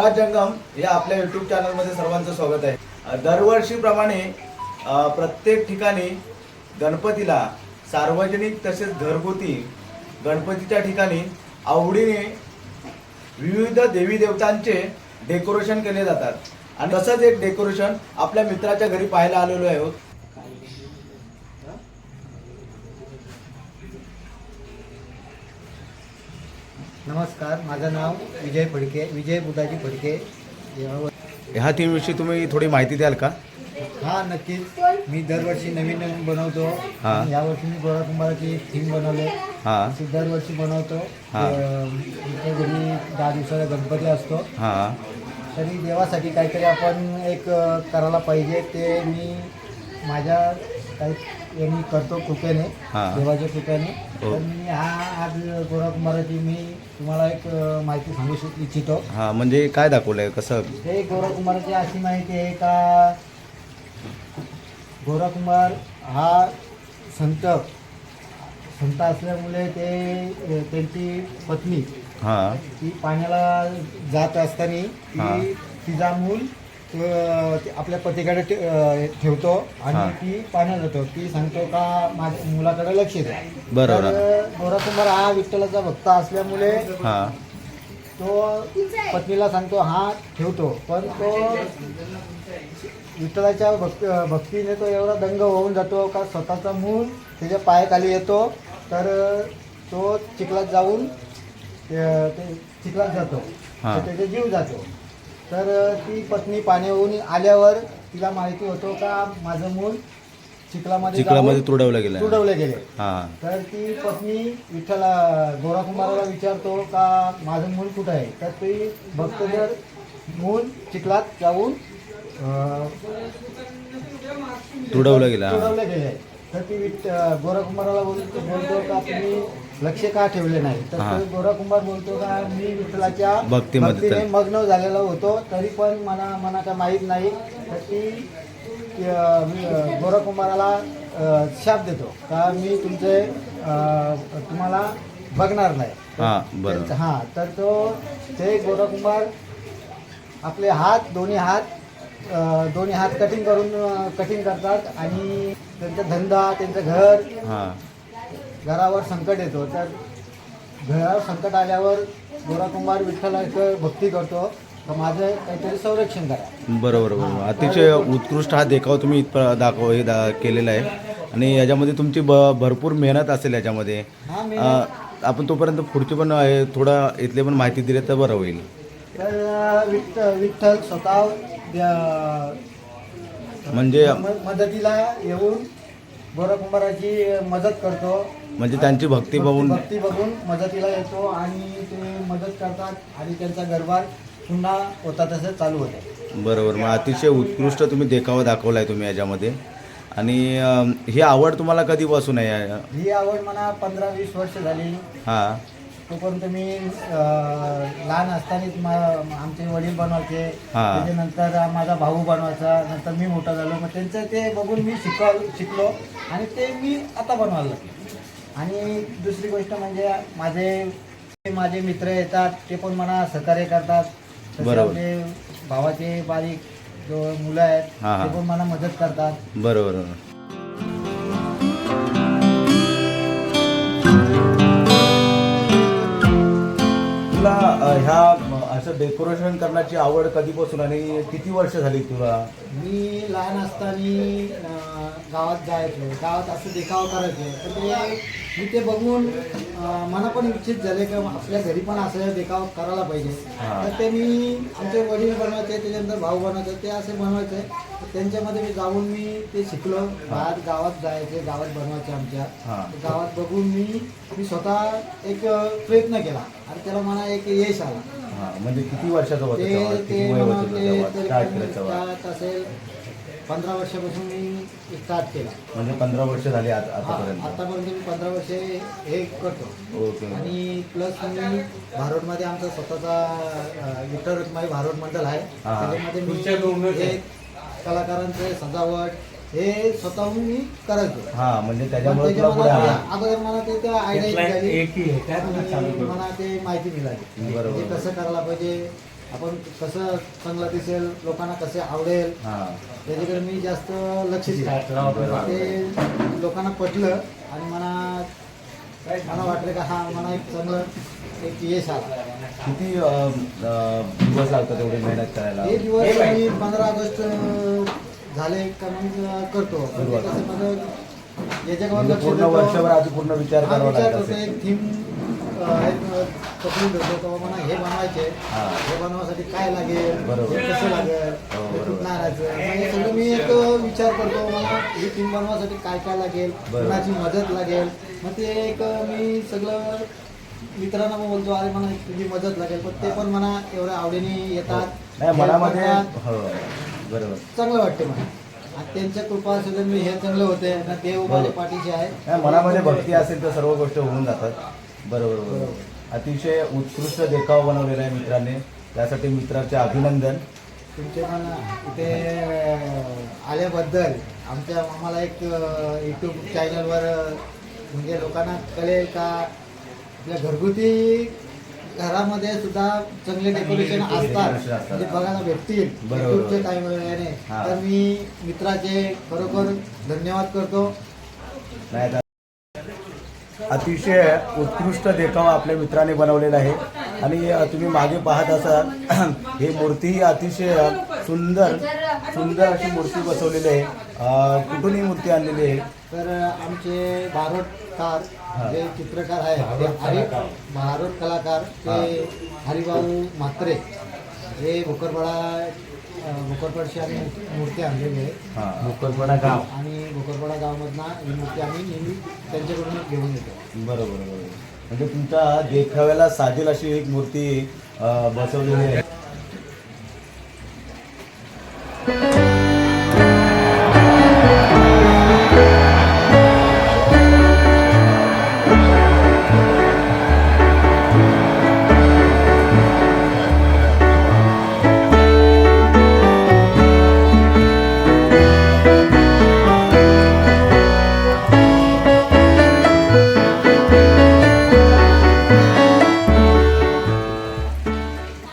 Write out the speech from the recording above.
स्वराज जंगम या आपल्या युट्यूब चॅनलमध्ये सर्वांचं स्वागत आहे. दरवर्षीप्रमाणे प्रत्येक ठिकाणी गणपतीला सार्वजनिक तसेच घरगुती गणपतीच्या ठिकाणी आवडीने विविध देवी देवतांचे डेकोरेशन केले जातात. आणि तसंच एक डेकोरेशन आपल्या मित्राच्या घरी पाहायला आलेलो आहोत नमस्कार माझं नाव विजय फडके विजय बुधाजी फडके. ह्या थीमविषयी तुम्ही थोडी माहिती द्याल का? हा नक्कीच. मी दरवर्षी नवीन नवीन बनवतो. हा. आणि यावर्षी मी गोळा कुंभाराची थीम बनवले. हां. दरवर्षी बनवतो. हा. अं, इथे घरी दहा दिवसाचा गणपती असतो. हां. तरी देवासाठी काहीतरी आपण एक अं, करायला पाहिजे. ते मी माझ्या काही मी करतो कृपेने हा. देवाच्या कृपेने हो. तर मी हा आज गोरा कुंभाराची मी तुम्हाला एक अं, माहिती सांगू श- इच्छितो हां म्हणजे काय दाखवलंय कसं हे गोराकुमाराची अशी माहिती आहे का गोराकुमार हा संत संत असल्यामुळे ते अ, त्यांची पत्नी हां ती पाण्याला जात असताना हा. ती तिचा मूल ते आपल्या पतीकडे ठेवतो. आणि ती पाण्यात जातो ती सांगतो का माझ्या मुलाकडे लक्ष द्या. बरोबर. गोराकुमार हा विठ्ठलाचा भक्त असल्यामुळे हां. तो पत्नीला सांगतो हा ठेवतो. पण तो विठ्ठलाच्या भक्ती भक्तीने तो एवढा दंग होऊन जातो का स्वतःचा मूल त्याच्या पायाखाली येतो. तर तो चिखलात जाऊन ते चिखलात जातो. हा. त्याचा जीव जातो. तर ती पत्नी पाण्याहून आल्यावर तिला माहिती होतो का माझं मूल चिखलामध्ये चिखलामध्ये जाऊन तुडवलं गेलं तुडवले गेले. हां. तर ती पत्नी विठ्ठला गोराकुमाराला विचारतो का माझं मूल कुठं आहे? तर ती भक्त जर मूल चिखलात जाऊन अं, तुडवलं गेलं. हां. तुडवले गेले. तर ती विठ गोराकुमाराला बोल बोलतो का तुम्ही लक्ष का ठेवले नाही? तर हा. तो बोलतो का मी विठ्ठलाच्या भक्तीमध्ये भक्तीने तर- मग्न झालेला होतो तरी पण मला मना का माहीत नाही तर ती ती, अं, मी, अं, गोराकुमाराला अं, शाप देतो का मी तुमचे अं, तुम्हाला बघणार नाही. हां बरोबर. हां तर तो ते गोराकुमार आपले हात दोन्ही हात अं, दोन्ही हात कटिंग करून कटिंग करतात आणि त्यांचा धंदा त्यांचं घर हां. घरावर संकट येतो. तर घरावर संकट आल्यावर गोराकुमार विठ्ठलाचं भक्ती करतो. तर माझं काहीतरी संरक्षण करा. बरोबर बरोबर. अतिशय उत्कृष्ट हा देखाव तुम्ही इथं दाखव हे दा केलेला आहे. आणि याच्यामध्ये तुमची ब भरपूर मेहनत असेल याच्यामध्ये. हा मी अं, आपण तोपर्यंत पुढची पण आहे थोडं इथले पण माहिती दिली तर बरं होईल. तर विठ्ठ विठ्ठल स्वतः म्हणजे म- मदतीला येऊन गोराकुंभाराची मदत करतो. म्हणजे त्यांची भक्ती बघून भक्ती बघून मदतीला येतो आणि ते मदत करतात आणि त्यांचा गरबार पुन्हा होता तसं चालू होतं. बरोबर. मग अतिशय उत्कृष्ट तुम्ही देखावा दाखवला आहे तुम्ही याच्यामध्ये. आणि ही आवड तुम्हाला कधीपासून आहे? ही आवड मला पंधरा वीस वर्ष झाली. हां. तोपर्यंत मी अं, लहान असतानाच मा- आमचे वडील बनवायचे. हा. त्याच्यानंतर माझा भाऊ बनवायचा. नंतर मी मोठा झालो. मग त्यांचं ते बघून मी शिकव शिकलो. आणि ते मी आता बनवायला लागलो. आणि दुसरी गोष्ट म्हणजे माझे माझे मित्र येतात. ते पण मला सहकार्य करतात. तसे बरोबर. आपले भावाचे बारीक जो मुलं आहेत हा, हा. ते पण मला मदत करतात. बरोबर अ, ह्या म, असं डेकोरेशन करण्याची आवड कधीपासून आणि किती वर्ष झाली तुला? मी लहान असताना गावात जायचो. गावात असं देखावा करायचो. तर ते मी ते बघून मला पण इच्छित झाले की आपल्या घरी पण असं देखावा करायला पाहिजे. तर ते मी आमचे वडील बनवायचे त्याच्यानंतर भाऊ बनवायचे ते असे बनवायचे. तर त्यांच्यामध्ये मी जाऊन मी ते शिकलो. बाहेर गावात जायचे गावात बनवायचे आमच्या. गावात बघून मी मी स्वतः एक प्रयत्न केला. आणि त्याला मला एक यश आला. हा, म्हणजे किती वर्षाचा होता ते तेव्हा? ते किती वय मला होतं ते तेव्हा? तरी स्टार्ट पण केलं तेव्हा? त्यात असेल पंधरा वर्षापासून मी स्टार्ट केला. म्हणजे पंधरा वर्ष झाली आता हा, आतापर्यंत? आतापर्यंत मी पंधरा वर्षे हे करतो. ओके. आणि प्लस मी भारोडमध्ये आमचा स्वतःचा अ, विठ्ठल रुक्माई भारोड मंडळ आहे. हा. त्याच्यामध्ये मी हे कलाकारांचे सजावट हे स्वतःहून मी करायचो हा म्हणजे त्याच्यामुळे तुला पुढे अगोदर मला ते त्या आयडिया झाली. एक ही आहे त्यात आणि मला ते माहिती मिळाली. बरोबर. म्हणजे कसं करायला पाहिजे आपण कसं चांगलं दिसेल लोकांना कसे आवडेल हां. त्याच्याकडे मी जास्त लक्ष दिलं ते लोकांना पटलं आणि मला मला वाटलं का हा मला एक चांगलं एक यश आला. किती अ, अ, दिवस लागतात एवढी मेहनत करायला? हे दिवस मी पंधरा ऑगस्ट झाले का मग करतो म्हणजे. कसं माझं म्हणजे लक्ष पूर्ण देतो. वर्षभर आधी पूर्ण विचार हा, करावा विचार लागत करतो असेल एक थीम पकडून ठेवतो तेव्हा मला हे बनवायचे हा. हे बनवासाठी काय लागेल बरोबर. हे कसं लागेल हो, हे बरोबर. कुठं आणायचं म्हणजे सगळं मी एक विचार करतो मला ही थीम बनवासाठी काय काय लागेल बरोबर. कुणाची मदत लागेल मग ते एक मी सगळं मित्रांना बोलतो अरे मला तुझी मदत लागेल पण ते पण मला एवढ्या आवडीने येतात हो. मनामध्ये करतात. हो बरोबर. चांगलं वाटते मला. आणि त्यांच्या कृपा असेल तर मी हे चांगलं होते देव माझ्या. पाठीशी आहे. नाही, मनामध्ये भक्ती असेल तर सर्व गोष्टी होऊन जातात. बरोबर बरोबर. अतिशय उत्कृष्ट देखाव बनवलेला आहे मित्रांनी. त्यासाठी मित्राचे अभिनंदन. तुमचे पण इथे अं, आल्याबद्दल आमच्या आम्हाला एक यूट्यूब चॅनलवर म्हणजे लोकांना कळेल का? आपल्या घरगुती घरामध्ये सुद्धा चांगले डेकोरेशन असतात. म्हणजे बघायला भेटतील. युट्यूबच्या टाईमने हा. तर मी मित्राचे खरोखर धन्यवाद करतो अतिशय उत्कृष्ट देखाव आपल्या मित्राने बनवलेला आहे आणि तुम्ही मागे पाहत असाल ही मूर्ती ही अतिशय सुंदर सुंदर अशी मूर्ती बसवलेली आहे. कुठून ही मूर्ती आणलेली आहे. तर आमचे भारोटकार हा. जे चित्रकार आहेत ते हरी भारोट कलाकार ते हरिभाऊ म्हात्रे हे भोकरपाडा भोकरपाडशी आम्ही मूर्ती आणलेली आहे. मुकरपणा गाव. आणि भोकरपाडा गावामधनं ही मूर्ती आम्ही नेहमी त्यांच्याकडून घेऊन येतो. बरोबर बरोबर. म्हणजे तुमच्या देखाव्याला साजेल अशी एक मूर्ती बसवलेली आहे.